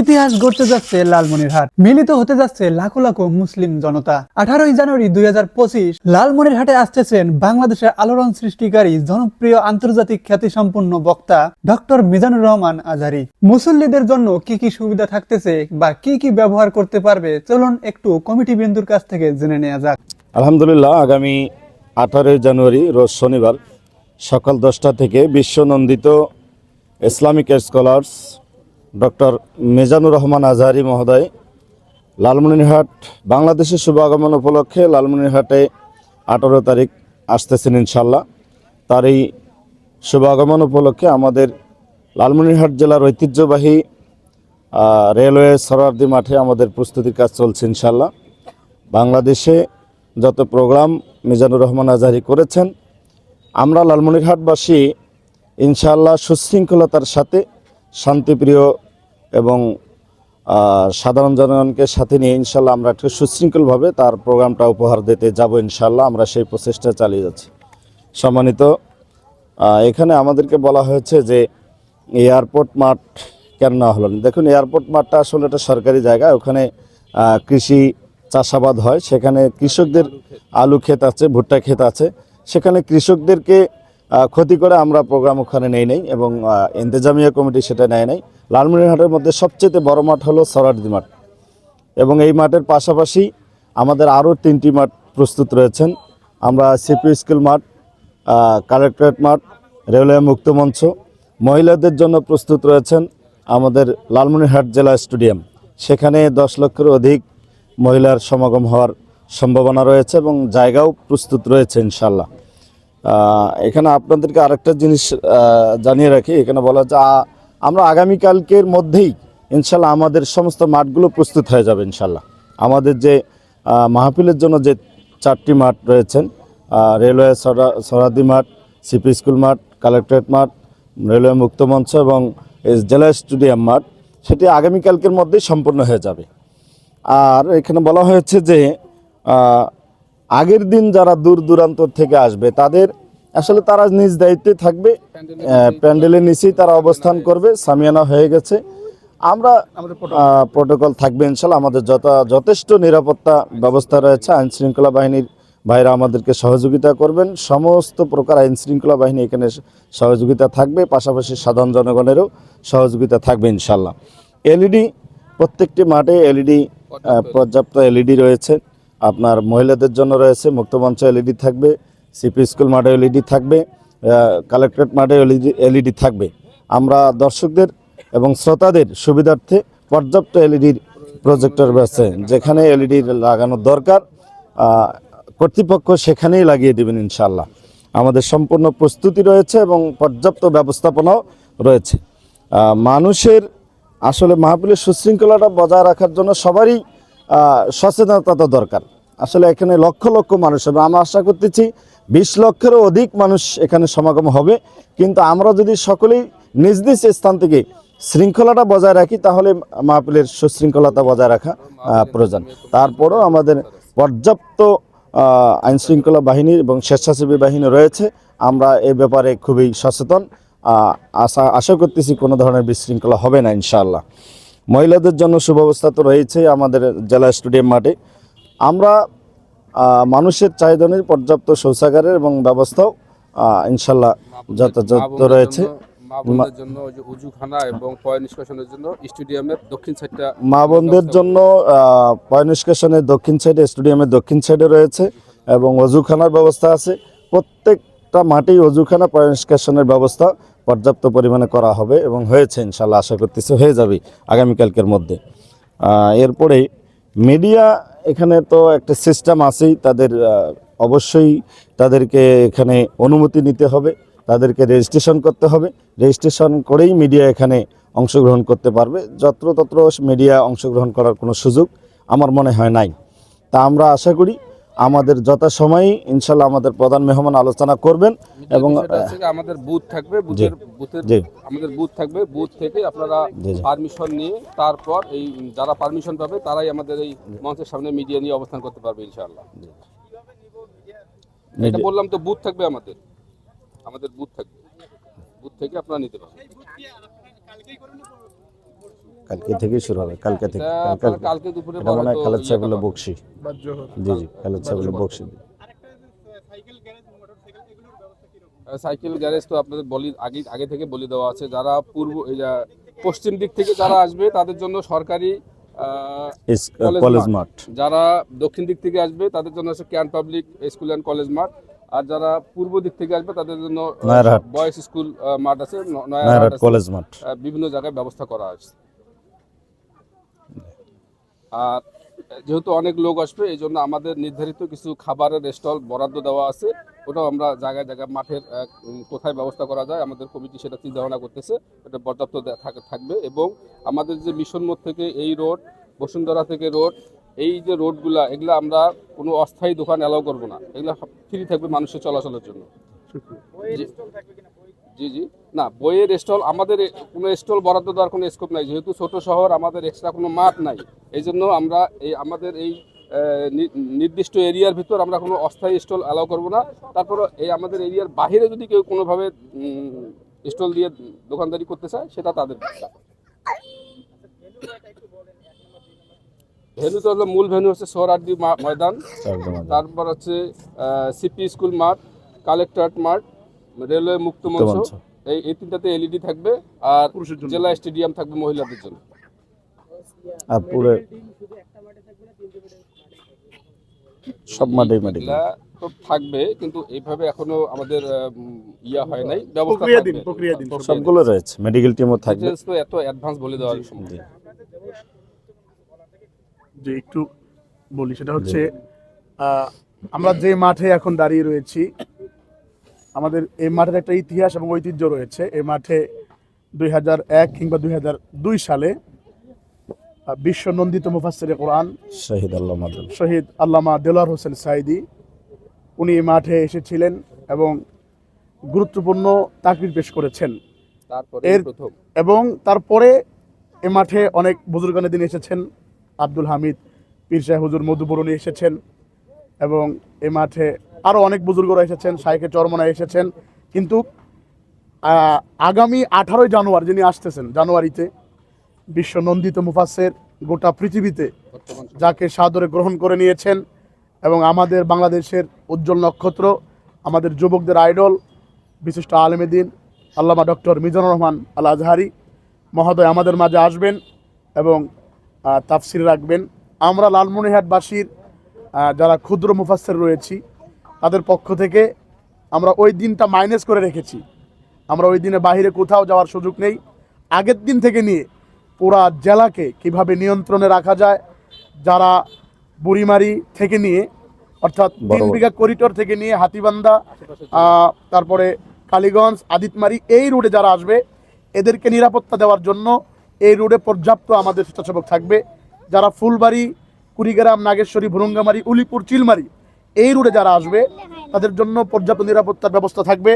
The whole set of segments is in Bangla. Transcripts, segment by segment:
ইতিহাস গড়তে যাচ্ছে লালমনিরহাট। মিলিত হতে যাচ্ছে লাখো লাখো মুসলিম জনতা। আঠারোই জানুয়ারি দুই হাজার পঁচিশ লালমনিরহাটে আসতেছেন বাংলাদেশের আলোড়ন সৃষ্টিকারী জনপ্রিয় আন্তর্জাতিক খ্যাতিসম্পন্ন বক্তা ডক্টর মিজানুর রহমান আজারি। মুসল্লিদের জন্য কি কি সুবিধা থাকতেছে বা কি কি ব্যবহার করতে পারবে চলুন একটু কমিটি বিন্দুর কাছ থেকে জেনে নেওয়া যাক। আলহামদুলিল্লাহ, আগামী আঠারোই জানুয়ারি, রোজ শনিবার সকাল দশটা থেকে বিশ্বনন্দিত Islamic scholars doctor Mizanur Rahman Azhari মহোদয়, লালমনিরহাট, বাংলাদেশের শুভ আগমন উপলক্ষে লালমনিরহাটে আঠারো তারিখ আসতেছেন ইনশাল্লাহ। তার এই শুভ আগমন উপলক্ষে আমাদের লালমনিরহাট জেলার ঐতিহ্যবাহী রেলওয়ে সরারদি মাঠে আমাদের প্রস্তুতির কাজ চলছে ইনশাল্লাহ। বাংলাদেশে যত প্রোগ্রাম মিজানুর রহমান আজহারি করেছেন, আমরা লালমনিরহাটবাসী ইনশাআল্লাহ সুশৃঙ্খলতার সাথে শান্তিপ্রিয় এবং সাধারণ জনগণকে সাথে নিয়ে ইনশাল্লাহ আমরা একটু সুশৃঙ্খলভাবে তার প্রোগ্রামটা উপহার দিতে যাব ইনশাল্লাহ। আমরা সেই প্রচেষ্টা চালিয়ে যাচ্ছি। সম্মানিত এখানে আমাদেরকে বলা হয়েছে যে এয়ারপোর্ট মাঠ কেন নেওয়া হলো না? দেখুন, এয়ারপোর্ট মাঠটা আসলে একটা সরকারি জায়গা, ওখানে কৃষি চাষাবাদ হয়। সেখানে কৃষকদের আলু ক্ষেত আছে, ভুট্টা ক্ষেত আছে। সেখানে কৃষকদেরকে ক্ষতি করে আমরা প্রোগ্রাম ওখানে নেই নেই এবং ইন্তেজামিয়া কমিটি সেটা নেয় নাই। লালমনিরহাটের মধ্যে সবচেয়ে বড় মাঠ হলো সরারদি মাঠ। এবং এই মাঠের পাশাপাশি আমাদের আরও তিনটি মাঠ প্রস্তুত রয়েছেন। আমরা সিপি স্কুল মাঠ কালেক্টরেট মাঠ, রেলওয়ে মুক্ত মঞ্চ, মহিলাদের জন্য প্রস্তুত রয়েছেন আমাদের লালমনিরহাট জেলা স্টেডিয়াম। সেখানে দশ লক্ষের অধিক মহিলার সমাগম হওয়ার সম্ভাবনা রয়েছে এবং জায়গাও প্রস্তুত রয়েছে ইনশাল্লাহ এখানে আপনাদেরকে আরেকটা জিনিস জানিয়ে রাখি। এখানে বলা আ- আমরা আগামীকালকের মধ্যেই ইনশাল্লাহ আমাদের সমস্ত মাঠগুলো প্রস্তুত হয়ে যাবে ইনশাল্লাহ। আমাদের যে মাহফিলের জন্য যে চারটি মাঠ রয়েছেন রেলওয়ে সরা- সরাদি মাঠ, সিপি স্কুল মাঠ, কালেক্টরেট মাঠ, রেলওয়ে মুক্ত মঞ্চ এবং জেলা স্টেডিয়াম মাঠ, সেটি আগামীকালকের মধ্যেই সম্পূর্ণ হয়ে যাবে। আর এখানে বলা হয়েছে যে আগের দিন যারা দূর দূরান্ত থেকে আসবে, তাদের আসলে তারা নিজ দায়িত্বে থাকবে প্যান্ডেলের নিচেই তারা অবস্থান করবে সামিয়ানা হয়ে গেছে। আমরা প্রোটোকল থাকবে ইনশাল্লাহ আমাদের যত যথেষ্ট নিরাপত্তা ব্যবস্থা রয়েছে আইন শৃঙ্খলা বাহিনীর ভাইরা আমাদেরকে সহযোগিতা করবেন সমস্ত প্রকার আইন শৃঙ্খলা বাহিনী এখানে সহযোগিতা থাকবে পাশাপাশি সাধারণ জনগণেরও সহযোগিতা থাকবে ইনশাল্লাহ এলইডি প্রত্যেকটি মাঠে এলইডি পর্যাপ্ত এলইডি রয়েছে আপনার মহিলাদের জন্য রয়েছে মুক্তমঞ্চ এলইডি থাকবে সিপি স্কুল মাঠে এলইডি থাকবে কালেক্টরেট মাঠে এলইডি এলইডি থাকবে। আমরা দর্শকদের এবং শ্রোতাদের সুবিধার্থে পর্যাপ্ত এলইডির প্রজেক্টর রয়েছে, যেখানে এলইডি লাগানোর দরকার কর্তৃপক্ষ সেখানেই লাগিয়ে দেবেন ইনশাল্লাহ আমাদের সম্পূর্ণ প্রস্তুতি রয়েছে এবং পর্যাপ্ত ব্যবস্থাপনাও রয়েছে। মানুষের আসলে মাহফিলের সুশৃঙ্খলাটা বজায় রাখার জন্য সবারই সচেতনতা দরকার। আসলে এখানে লক্ষ লক্ষ মানুষ আমরা আশা করতেছি বিশ লক্ষেরও অধিক মানুষ এখানে সমাগম হবে। কিন্তু আমরা যদি সকলেই নিজ নিজ স্থান থেকে শৃঙ্খলাটা বজায় রাখি, তাহলে মাহফিলের সুশৃঙ্খলতা বজায় রাখা প্রয়োজন। তারপরেও আমাদের পর্যাপ্ত আইন শৃঙ্খলা বাহিনী এবং স্বেচ্ছাসেবী বাহিনী রয়েছে। আমরা এ ব্যাপারে খুবই সচেতন। আশা আশা করতেছি কোনো ধরনের বিশৃঙ্খলা হবে না, ইনশাআল্লাহ। মহিলাদের জন্য সুব্যবস্থা তো রয়েছে আমাদের জেলা স্টেডিয়াম মাঠে। আমরা মানুষের চাহিদা অনুযায়ী পর্যাপ্ত শৌচাগারের এবং ব্যবস্থাও ইনশাল্লাহ যথাযথ রয়েছে। জন্য- মা বোনদের জন্য ওই উজুখানা এবং পয় নিষ্কাশনের জন্য স্টেডিয়ামের দক্ষিণ সাইডটা মা বোনদের জন্য পয় নিষ্কাশনের দক্ষিণ সাইডে স্টেডিয়ামের দক্ষিণ সাইডে রয়েছে এবং অজুখানার ব্যবস্থা আছে। প্রত্যেকটা মাঠেই অজুখানা পয় নিষ্কাশনের ব্যবস্থা পর্যাপ্ত পরিমাণে করা হবে এবং হয়েছে ইনশাল্লাহ। আশা করতেছি হয়ে যাবে আগামীকালকের মধ্যে। এরপরে মিডিয়া এখানে তো একটা সিস্টেম আছেই, তাদের অবশ্যই তাদেরকে এখানে অনুমতি নিতে হবে, তাদেরকে রেজিস্ট্রেশন করতে হবে রেজিস্ট্রেশন করেই মিডিয়া এখানে অংশগ্রহণ করতে পারবে। যত্রতত্র মিডিয়া অংশগ্রহণ করার কোনো সুযোগ আমার মনে হয় নাই। তা আমরা আশা করি আমাদের যথাসময়ে ইনশাল্লাহ আমাদের প্রধান মেহমান আলোচনা করবেন এবং আমাদের বুথ থাকবে বুথের বুথের আমাদের বুথ থাকবে বুথ থেকে আপনারা। পারমিশন নিয়ে তারপর এই যারা পারমিশন পাবে তারাই আমাদের এই মঞ্চের সামনে মিডিয়া নিয়ে অবস্থান করতে পারবে ইনশাআল্লাহ। এটা বললাম তো বুথ থাকবে আমাদের। আমাদের বুথ থাকবে। বুথ থেকে আপনারা নিতে পারবেন। কালকে থেকেই শুরু হবে কালকে থেকে কালকে কালকে দুপুরে এটা মনে হয় খালেদ সাহেব বলে করা। বকশি। জি জি খালেদ সাহেব বলে বকশি হবে। সাইকেল গ্যারেজ তো আপনাদের বলি আগে আগে থেকে বলি দেওয়া আছে যারা পূর্ব এই যা পশ্চিম দিক থেকে যারা আসবে তাদের জন্য সরকারি আহ, কলেজ কলেজ মাঠ। যারা দক্ষিণ দিক থেকে আসবে তাদের জন্য আছে ক্যান পাবলিক স্কুল অ্যান্ড কলেজ মাঠ। আর যারা পূর্ব দিক থেকে আসবে তাদের জন্য। বয়েজ স্কুল মাঠ আছে নয়ারহাট কলেজ মাঠ। বিভিন্ন জায়গায় ব্যবস্থা করা আছে। আর যেহেতু অনেক লোক আসবে এই জন্য আমাদের নির্ধারিত কিছু খাবারের স্টল বরাদ্দ দেওয়া আছে। ওটাও আমরা জায়গায় জায়গায় মাঠের কোথায় ব্যবস্থা করা যায় আমাদের কমিটি সেটা চিন্তা ভাবনা করতেছে। এটা পর্যাপ্ত থাকবে এবং আমাদের যে মিশন মোড় থেকে এই রোড বসুন্ধরা থেকে রোড এই যে রোডগুলা এগুলা আমরা কোনো অস্থায়ী দোকান অ্যালাউ করব না। এগুলা ফ্রি থাকবে মানুষের চলাচলের জন্য। জি- জি। না বইয়ের স্টল আমাদের কোনো স্টল বরাদ্দ দেওয়ার কোনো স্কোপ নাই। যেহেতু ছোট শহর আমাদের এক্সট্রা কোনো মাঠ নাই। এই জন্য আমরা এই আমাদের এই নির্দিষ্ট এরিয়ার ভিতর আমরা কোনো অস্থায়ী স্টল অ্যালাউ করব না। তারপর এই আমাদের এরিয়ার বাইরে যদি কেউ কোনোভাবে স্টল দিয়ে দোকানদারি করতে চায় সেটা তাদের ভেনু তো হলো মূল ভেনু হচ্ছে সোহরার্দি মা- ময়দান। তারপর হচ্ছে সিপি স্কুল মাঠ কালেক্টরেট মাঠ রেলওয়ে মুক্ত মঞ্চ। এই এই তিনটাতে এলইডি থাকবে আর জেলা স্টেডিয়াম থাকবে মহিলাদের জন্য। আর পুরো সব মাঠে মাঠে তো থাকবে কিন্তু এইভাবে এখনও আমাদের ইয়া হয় নাই ব্যবস্থা প্রক্রিয়া দিন, প্রক্রিয়া দিন, সবগুলো রয়েছে মেডিকেল টিমও থাকবে। তো এত অ্যাডভান্স বলে দেওয়ার সম্ভব যে একটু বলি সেটা হচ্ছে আহ, আমরা যে মাঠে এখন দাঁড়িয়ে রয়েছি আমাদের এই মাঠের একটা ইতিহাস এবং ঐতিহ্য রয়েছে। এই মাঠে দুই হাজার এক কিংবা দুই হাজার দুই সালে বিশ্ব নন্দিত মুফাসসির কোরআন শহীদ আল্লাহ মাদুল শহীদ আল্লামা দেলার হোসেন সাইদি উনি এই মাঠে এসেছিলেন এবং গুরুত্বপূর্ণ তাকরির পেশ করেছেন। এর- এবং তারপরে এ মাঠে অনেক বুজুর্গানের দিন এসেছেন। আব্দুল হামিদ পীর সাহেব হুজুর মধুবরণী এসেছেন এবং এ মাঠে আরও অনেক বুজুর্গরা এসেছেন, শাইখে চরমনা এসেছেন। কিন্তু আগামী আঠারোই জানুয়ারি যিনি আসতেছেন, জানুয়ারিতে বিশ্ব নন্দিত মুফাসের গোটা পৃথিবীতে যাকে সাদরে গ্রহণ করে নিয়েছেন এবং আমাদের বাংলাদেশের উজ্জ্বল নক্ষত্র, আমাদের যুবকদের আইডল, বিশিষ্ট আলমেদিন আল্লামা ডক্টর মিজানুর রহমান আল আজহারি মহোদয় আমাদের মাঝে আসবেন এবং তাফসির রাখবেন। আমরা লালমনিহাটবাসীর যারা ক্ষুদ্র মুফাসসির রয়েছি তাদের পক্ষ থেকে আমরা ওই দিনটা মাইনাস করে রেখেছি। আমরা ওই দিনে বাইরে কোথাও যাওয়ার সুযোগ নেই। আগের দিন থেকে নিয়ে পুরা জেলাকে কীভাবে নিয়ন্ত্রণে রাখা যায় যারা বুড়িমারি থেকে নিয়ে অর্থাৎ তিন বিঘা করিডোর থেকে নিয়ে হাতিবান্ধা তারপরে কালীগঞ্জ আদিতমারি এই রোডে যারা আসবে এদেরকে নিরাপত্তা দেওয়ার জন্য এই রোডে পর্যাপ্ত আমাদের স্বেচ্ছাসেবক থাকবে। যারা ফুলবাড়ি কুড়িগ্রাম নাগেশ্বরী ভুরুঙ্গামারি উলিপুর চিলমারি এই রোডে যারা আসবে তাদের জন্য পর্যাপ্ত নিরাপত্তার ব্যবস্থা থাকবে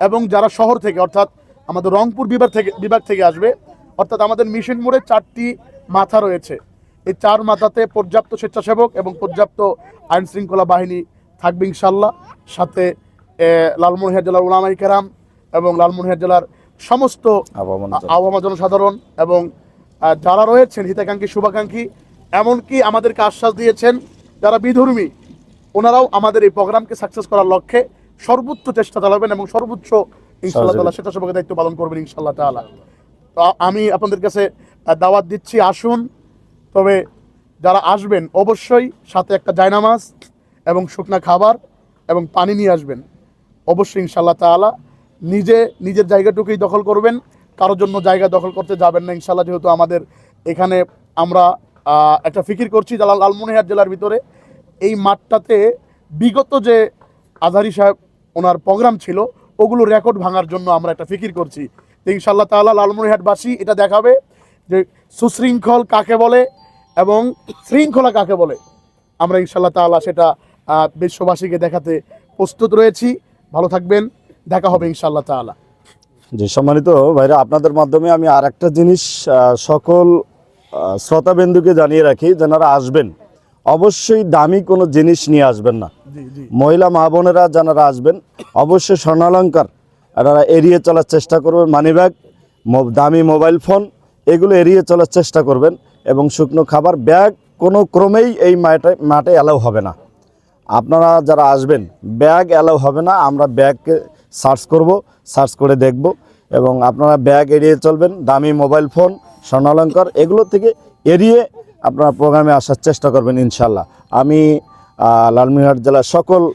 এবং যারা শহর থেকে অর্থাৎ আমাদের রংপুর বিভাগ থেকে বিভাগ থেকে আসবে অর্থাৎ আমাদের মিশন মোড়ে চারটি মাথা রয়েছে। এই চার মাথাতে পর্যাপ্ত স্বেচ্ছাসেবক এবং পর্যাপ্ত আইন শৃঙ্খলা বাহিনী থাকবে ইনশাল্লাহ সাথে এ, লালমনিরহাট জেলার উলামাই কেরাম এবং লালমনিরহাট জেলার সমস্ত আবহাওয়া জনসাধারণ এবং যারা রয়েছেন হিতাকাঙ্ক্ষী শুভাকাঙ্ক্ষী এমনকি আমাদেরকে আশ্বাস দিয়েছেন যারা বিধর্মী ওনারাও আমাদের এই প্রোগ্রামকে সাকসেস করার লক্ষ্যে সর্বোচ্চ চেষ্টা চালাবেন এবং সর্বোচ্চ ইনশাল্লাহ তালা স্বেচ্ছাসেবকের দায়িত্ব পালন করবেন ইনশাল্লাহ তালা তো আমি আপনাদের কাছে দাওয়াত দিচ্ছি আসুন। তবে যারা আসবেন অবশ্যই সাথে একটা জায়নামাজ এবং শুকনা খাবার এবং পানি নিয়ে আসবেন। অবশ্যই ইনশাল্লাহ তাআলা নিজে নিজের জায়গাটুকুই দখল করবেন। কারোর জন্য জায়গা দখল করতে যাবেন না ইনশাল্লাহ যেহেতু আমাদের এখানে আমরা একটা ফিকির করছি জালাল লালমনিহাট জেলার ভিতরে। এই মাঠটাতে বিগত যে আজহারি সাহেব ওনার প্রোগ্রাম ছিল, ওগুলো রেকর্ড ভাঙার জন্য আমরা একটা ফিকির করছি। তো ইনশাল্লাহ তাআলা লালমনিহাটবাসী এটা দেখাবে যে সুশৃঙ্খল কাকে বলে এবং শৃঙ্খলা কাকে বলে। আমরা ইনশাল্লাহ তাআলা সেটা বিশ্ববাসীকে দেখাতে প্রস্তুত রয়েছি। ভালো থাকবেন, দেখা হবে ইনশাল্লাহ তাআলা। জি, সম্মানিত ভাইরা, আপনাদের মাধ্যমে আমি আর একটা জিনিস সকল শ্রোতাবিন্দুকে জানিয়ে রাখি যেনারা আসবেন অবশ্যই দামি কোনো জিনিস নিয়ে আসবেন না। মহিলা মা বোনেরা যারা আসবেন অবশ্যই স্বর্ণালঙ্কার এনারা এড়িয়ে চলার চেষ্টা করবেন মানিব্যাগ দামি মোবাইল ফোন এগুলো এড়িয়ে চলার চেষ্টা করবেন এবং শুকনো খাবার ব্যাগ কোনো ক্রমেই এই মাঠে মাঠে অ্যালাউ হবে না। আপনারা যারা আসবেন ব্যাগ অ্যালাউ হবে না আমরা ব্যাগকে সার্চ করব সার্চ করে দেখব এবং আপনারা ব্যাগ এড়িয়ে চলবেন দামি মোবাইল ফোন স্বর্ণালঙ্কার এগুলো থেকে এড়িয়ে আপনারা প্রোগ্রামে আসার চেষ্টা করবেন ইনশাল্লাহ। আমি লালমিনহাট জেলার সকল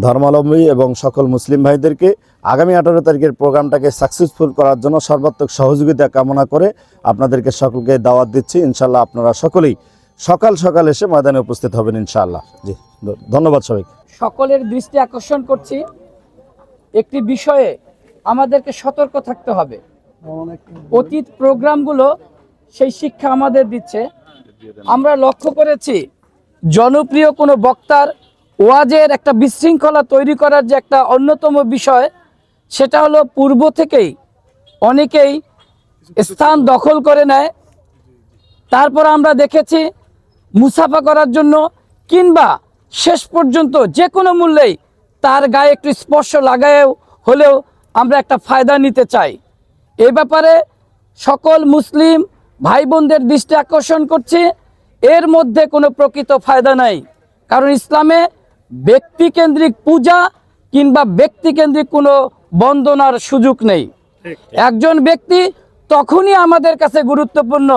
ধর্মাবলম্বী এবং সকল মুসলিম ভাইদেরকে আগামী আঠারো তারিখের প্রোগ্রামটাকে সাকসেসফুল করার জন্য সর্বাত্মক সহযোগিতা কামনা করে আপনাদেরকে সকলকে দাওয়াত দিচ্ছি। ইনশাল্লাহ আপনারা সকলেই সকাল সকাল এসে ময়দানে উপস্থিত হবেন ইনশাআল্লাহ জি ধ- ধন্যবাদ সবাইকে। সকলের দৃষ্টি আকর্ষণ করছি। একটি বিষয়ে আমাদেরকে সতর্ক থাকতে হবে। অতীত প্রোগ্রামগুলো সেই শিক্ষা আমাদের দিচ্ছে। আমরা লক্ষ্য করেছি, জনপ্রিয় কোনো বক্তার ওয়াজের একটা বিশৃঙ্খলা তৈরি করার যে একটা অন্যতম বিষয়, সেটা হলো পূর্ব থেকেই অনেকেই স্থান দখল করে নেয়। তারপর আমরা দেখেছি মুসাফা করার জন্য কিংবা শেষ পর্যন্ত যে কোনো মূল্যেই তার গায়ে একটু স্পর্শ লাগায়েও হলেও আমরা একটা ফায়দা নিতে চাই। এ ব্যাপারে সকল মুসলিম ভাই বোনদের দৃষ্টি আকর্ষণ করছি এর মধ্যে কোনো প্রকৃত ফায়দা নাই। কারণ ইসলামে ব্যক্তিকেন্দ্রিক পূজা কিংবা ব্যক্তিকেন্দ্রিক কোনো বন্দনার সুযোগ নেই। একজন ব্যক্তি তখনই আমাদের কাছে গুরুত্বপূর্ণ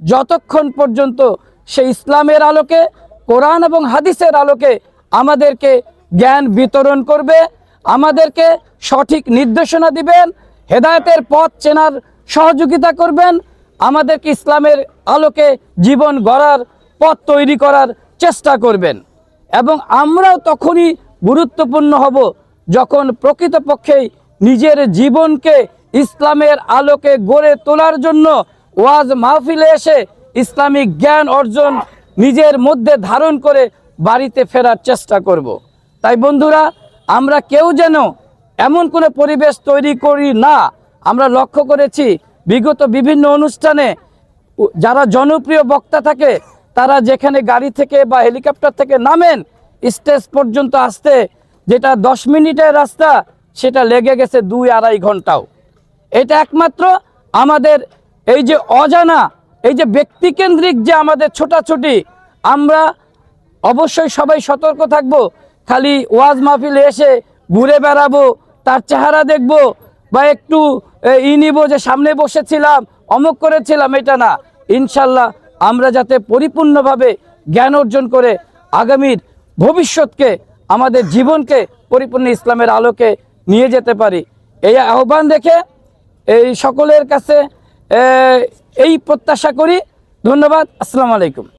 যতক্ষণ পর্যন্ত সে ইসলামের আলোকে কোরআন এবং হাদিসের আলোকে আমাদেরকে জ্ঞান বিতরণ করবে আমাদেরকে সঠিক নির্দেশনা দিবেন হেদায়তের পথ চেনার সহযোগিতা করবেন আমাদেরকে ইসলামের আলোকে জীবন গড়ার পথ তৈরি করার চেষ্টা করবেন এবং আমরাও তখনই গুরুত্বপূর্ণ হব যখন প্রকৃতপক্ষেই নিজের জীবনকে ইসলামের আলোকে গড়ে তোলার জন্য ওয়াজ মাহফিলে এসে ইসলামিক জ্ঞান অর্জন নিজের মধ্যে ধারণ করে বাড়িতে ফেরার চেষ্টা করব। তাই বন্ধুরা, আমরা কেউ যেন এমন কোনো পরিবেশ তৈরি করি না আমরা লক্ষ্য করেছি বিগত বিভিন্ন অনুষ্ঠানে যারা জনপ্রিয় বক্তা থাকে, তারা যেখানে গাড়ি থেকে বা হেলিকপ্টার থেকে নামেন, স্টেজ পর্যন্ত আসতে যেটা দশ মিনিটের রাস্তা, সেটা লেগে গেছে দুই আড়াই ঘন্টাও। এটা একমাত্র আমাদের এই যে অজানা, এই যে ব্যক্তিকেন্দ্রিক যে আমাদের ছোটাছুটি, আমরা অবশ্যই সবাই সতর্ক থাকব, খালি ওয়াজ মাহফিলে এসে ঘুরে বেড়াবো, তার চেহারা দেখব বা একটু ই নিব যে সামনে বসেছিলাম, অমুক করেছিলাম, এটা না। ইনশাল্লাহ আমরা যাতে পরিপূর্ণভাবে জ্ঞান অর্জন করে আগামীর ভবিষ্যৎকে, আমাদের জীবনকে পরিপূর্ণ ইসলামের আলোকে নিয়ে যেতে পারি। এই আহ্বান দেখে এই সকলের কাছে এই প্রত্যাশা করি। ধন্যবাদ। আসসালামু আলাইকুম।